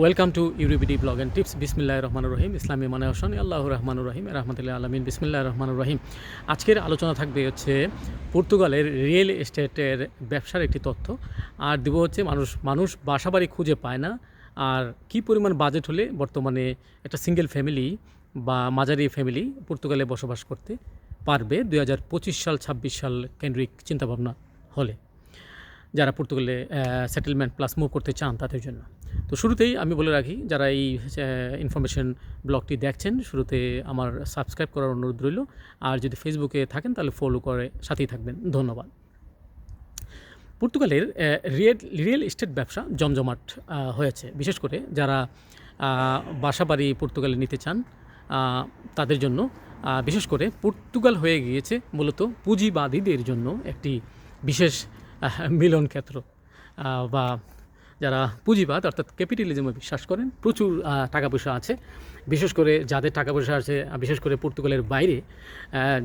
Welcome to ইউরিবিডি blog and tips বিসমিল্লাহ রহমানুর রহিম ইসলামী মানে হোসেন আল্লাহ রহমানুর রহিম রহমতুল্লাহ আলমিন বিসমিল্লাহ রহমানুর রহিম আজকের আলোচনা থাকবে হচ্ছে পর্তুগালের রিয়েল এস্টেটের ব্যবসার একটি তথ্য। আর দিব হচ্ছে মানুষ মানুষ বাসাবাড়ি খুঁজে পায় না। আর কি পরিমাণ বাজেট হলে বর্তমানে একটা সিঙ্গেল ফ্যামিলি বা মাঝারি ফ্যামিলি পর্তুগালে বসবাস করতে পারবে দুই হাজার পঁচিশ সাল, ছাব্বিশ সাল কেন্দ্রিক চিন্তাভাবনা হলে। যারা পর্তুগালে সেটেলমেন্ট প্লাস মুভ করতে চান তাদের জন্য। তো শুরুতেই আমি বলে রাখি যারা এই ইনফরমেশন ব্লগটি দেখছেন শুরুতে আমার সাবস্ক্রাইব করার অনুরোধ রইল। আর যদি ফেসবুকে থাকেন তাহলে ফলো করে সাথেই থাকবেন। ধন্যবাদ। পর্তুগালের রিয়েল রিয়েল এস্টেট ব্যবসা জমজমাট হয়েছে। বিশেষ করে যারা আহ, বাসাবাড়ি পর্তুগালে নিতে চান তাদের জন্য বিশেষ করে পর্তুগাল হয়ে গিয়েছে মূলত পুঁজিবাদীদের জন্য একটি বিশেষ মিলন ক্ষেত্র বা যারা পুঁজিবাদ, অর্থাৎ ক্যাপিটালিজমে বিশ্বাস করেন, প্রচুর টাকা পয়সা আছে। বিশেষ করে যাদের টাকা পয়সা আছে বিশেষ করে পর্তুগালের বাইরে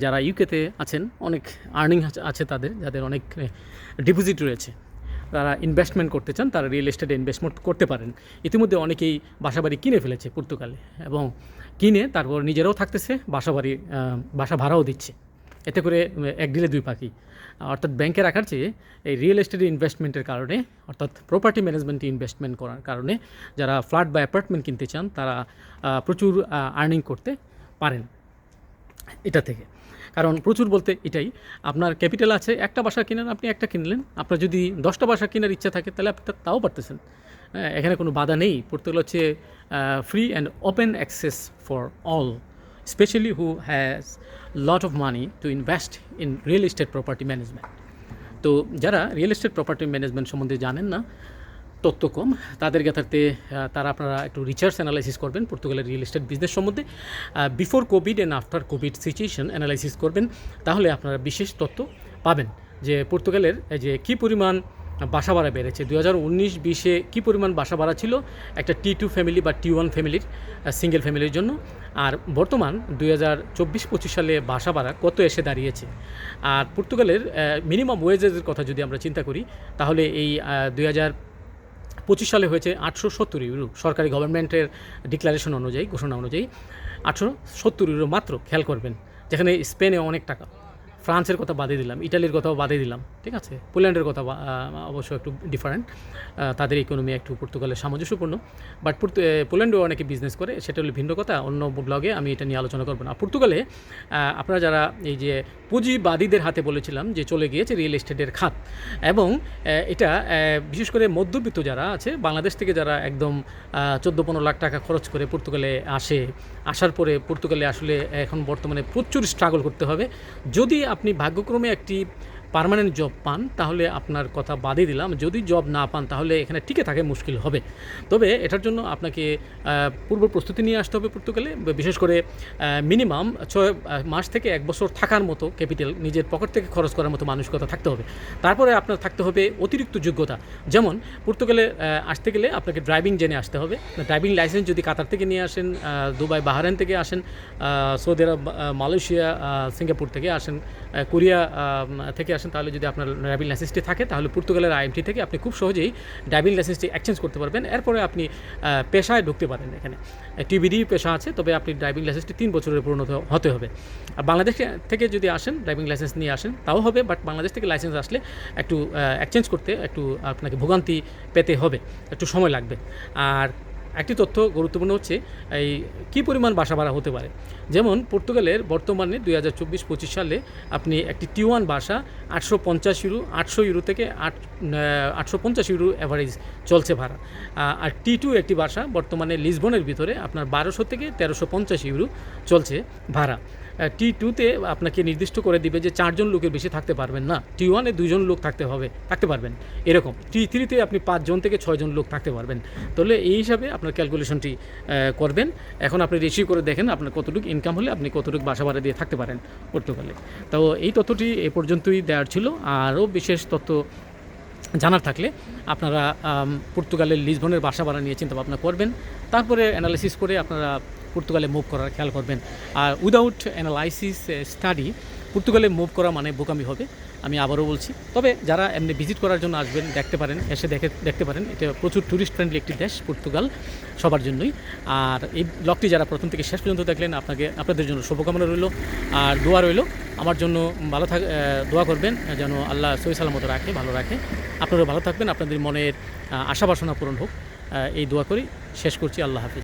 যারা ইউকেতে আছেন, অনেক আর্নিং আছে তাদের, যাদের অনেক ডিপোজিট রয়েছে। তারা ইনভেস্টমেন্ট করতে চান, তারা রিয়েল এস্টেটে ইনভেস্টমেন্ট করতে পারেন। ইতিমধ্যে অনেকেই বাসাবাড়ি কিনে ফেলেছে পর্তুগালে এবং কিনে তারপর নিজেরাও থাকতেছে, বাসাবাড়ি বাসা ভাড়াও দিচ্ছে। এতে করে এক ডিলে দুই পাখি। অর্থাৎ ব্যাংকে রাখার চেয়ে এই রিয়েল এস্টেটে ইনভেস্টমেন্টের কারণে অর্থাৎ প্রপার্টি ম্যানেজমেন্টে ইনভেস্টমেন্ট করার কারণে যারা ফ্ল্যাট বা অ্যাপার্টমেন্ট কিনতে চান তারা প্রচুর আর্নিং করতে পারেন এটা থেকে। কারণ প্রচুর বলতে এটাই আপনার ক্যাপিটাল আছে একটা বাসা কিনেন আপনি একটা কিনলেন। আপনার যদি দশটা বাসা কেনার ইচ্ছা থাকে তাহলে আপনি তাও পারতেছেন। হ্যাঁ, এখানে কোনো বাধা নেই। পর্তুগাল হচ্ছে free and open access for all specially who has lot of money to invest in real estate property management তো যারা রিয়েল এস্টেট প্রপার্টি ম্যানেজমেন্ট সম্বন্ধে জানেন না, তথ্য কম। তাদের ক্ষেত্রে তারা আপনারা একটু রিসার্চ অ্যানালাইসিস করবেন পর্তুগালের রিয়েল এস্টেট বিজনেস সম্বন্ধে। Before Covid and after Covid situation analysis করবেন, তাহলে আপনারা বিশেষ তথ্য পাবেন যে পর্তুগালের যে কী পরিমাণ বাসা ভাড়া বেড়েছে। দু হাজার উনিশ বিশে কী পরিমাণ বাসা ভাড়া ছিল? একটা টি টু ফ্যামিলি বা টি ওয়ান ফ্যামিলির সিঙ্গেল ফ্যামিলির জন্য। আর বর্তমান দুই হাজার চব্বিশ পঁচিশ সালে বাসা ভাড়া কত এসে দাঁড়িয়েছে? আর পর্তুগালের মিনিমাম ওয়েজেসের কথা যদি আমরা চিন্তা করি, তাহলে এই দুই হাজার পঁচিশ সালে হয়েছে আটশো সত্তর ইউরো। সরকারি গভর্নমেন্টের ডিক্লারেশন অনুযায়ী, ঘোষণা অনুযায়ী আটশো সত্তর ইউরো মাত্র, খেয়াল করবেন। যেখানে স্পেনে অনেক টাকা। ফ্রান্সের কথা বাদে দিলাম, ইটালির কথাও বাদে দিলাম, ঠিক আছে? পোল্যান্ডের কথা অবশ্য একটু ডিফারেন্ট তাদের ইকোনমি একটু পর্তুগালের সামঞ্জস্যপূর্ণ বাট পোল্যান্ডেও অনেকে বিজনেস করে, সেটা হলো ভিন্ন কথা, অন্য ব্লগে আমি এটা নিয়ে আলোচনা করব না। পর্তুগালে আপনারা যারা এই যে পুঁজিবাদীদের হাতে বলেছিলাম যে চলে গিয়েছে রিয়েল এস্টেটের খাত, এবং এটা বিশেষ করে মধ্যবিত্ত যারা আছে, বাংলাদেশ থেকে যারা একদম চোদ্দ পনেরো লাখ টাকা খরচ করে পর্তুগালে আসে, আসার পরে পর্তুগালে আসলে এখন বর্তমানে প্রচুর স্ট্রাগল করতে হবে। যদি আপনি ভাগ্যক্রমে একটি পার্মানেন্ট জব পান, তাহলে আপনার কথা বাদই দিলাম। যদি জব না পান, তাহলে এখানে টিকে থাকে মুশকিল হবে। তবে এটার জন্য আপনাকে পূর্ব প্রস্তুতি নিয়ে আসতে হবে পর্তুগালে। বিশেষ করে মিনিমাম ছয় মাস থেকে এক বছর থাকার মতো ক্যাপিটাল নিজের পকেট থেকে খরচ করার মতো মানসিকতা থাকতে হবে। তারপরে আপনার থাকতে হবে অতিরিক্ত যোগ্যতা। যেমন, পর্তুগালে আসতে গেলে আপনাকে ড্রাইভিং জেনে আসতে হবে। ড্রাইভিং লাইসেন্স যদি কাতার থেকে নিয়ে আসেন দুবাই, বাহারাইন থেকে আসেন সৌদি আরব মালয়েশিয়া সিঙ্গাপুর থেকে আসেন কোরিয়া থেকে আসেন, তাহলে যদি আপনার ড্রাইভিং লাইসেন্সটি থাকে, তাহলে পর্তুগালের আইএমটি থেকে আপনি খুব সহজেই ড্রাইভিং লাইসেন্সটি এক্সচেঞ্জ করতে পারবেন। এরপরে আপনি পেশায় ঢুকতে পারেন এখানে। টিবিডি পেশা আছে, তবে আপনি ড্রাইভিং লাইসেন্সটি তিন বছরের পরিণত হতে হবে। আর বাংলাদেশ থেকে যদি আসেন ড্রাইভিং লাইসেন্স নিয়ে আসেন, তাও হবে, বাট বাংলাদেশ থেকে লাইসেন্স আসলে একটু এক্সচেঞ্জ করতে, একটু আপনাকে ভোগান্তি পেতে হবে, একটু সময় লাগবে। আর একটি তথ্য গুরুত্বপূর্ণ হচ্ছে, এই কী পরিমাণ বাসা ভাড়া হতে পারে? যেমন পর্তুগালের বর্তমানে দুই হাজার চব্বিশ পঁচিশ সালে আপনি একটি টি ওয়ান বাসা আটশো পঞ্চাশ ইউরো, আটশো ইউরো থেকে আট আটশো পঞ্চাশ ইউরো অ্যাভারেজ চলছে ভাড়া। আর টি টু একটি বাসা বর্তমানে লিসবনের ভিতরে আপনার বারোশো থেকে তেরোশো পঞ্চাশ ইউরো চলছে ভাড়া। টি টুতে আপনাকে নির্দিষ্ট করে দিবে যে চারজন লোকের বেশি থাকতে পারবেন না। টি ওয়ানে দুজন লোক থাকতে হবে, থাকতে পারবেন। এরকম, টি থ্রিতে আপনি পাঁচজন থেকে ছয়জন লোক থাকতে পারবেন। তাহলে এই হিসাবে আপনার ক্যালকুলেশনটি করবেন। এখন আপনি রেশিও করে দেখেন আপনার কতটুকু ইনকাম হলে আপনি কতটুকু বাসা ভাড়া দিয়ে থাকতে পারেন পর্তুগালে তো এই তথ্যটি এ পর্যন্তই দেওয়ার ছিল। আরও বিশেষ তথ্য জানার থাকলে আপনারা পর্তুগালের লিসবনের বাসা ভাড়া নিয়ে চিন্তা ভাবনা করবেন। তারপরে অ্যানালাইসিস করে আপনারা পর্তুগালে মুভ করার খেয়াল করবেন। আর উইদাউট অ্যানালাইসিস স্টাডি পর্তুগালে মুভ করা মানে বোকামি হবে, আমি আবারও বলছি। তবে যারা এমনি ভিজিট করার জন্য আসবেন, দেখতে পারেন, এসে দেখে, দেখতে পারেন, এটা প্রচুর ট্যুরিস্ট ফ্রেন্ডলি একটি দেশ পর্তুগাল সবার জন্যই। আর এই ব্লগটি যারা প্রথম থেকে শেষ পর্যন্ত দেখলেন, আপনাকে, আপনাদের জন্য শুভকামনা রইল। আর দোয়া রইল, আমার জন্য ভালো থাক দোয়া করবেন, যেন আল্লাহ সহি সালামত রাখে, ভালো রাখে। আপনারা ভালো থাকবেন, আপনাদের মনের আশা বাসনা পূরণ হোক। এই দোয়া করি, শেষ করছি, আল্লাহ হাফিজ।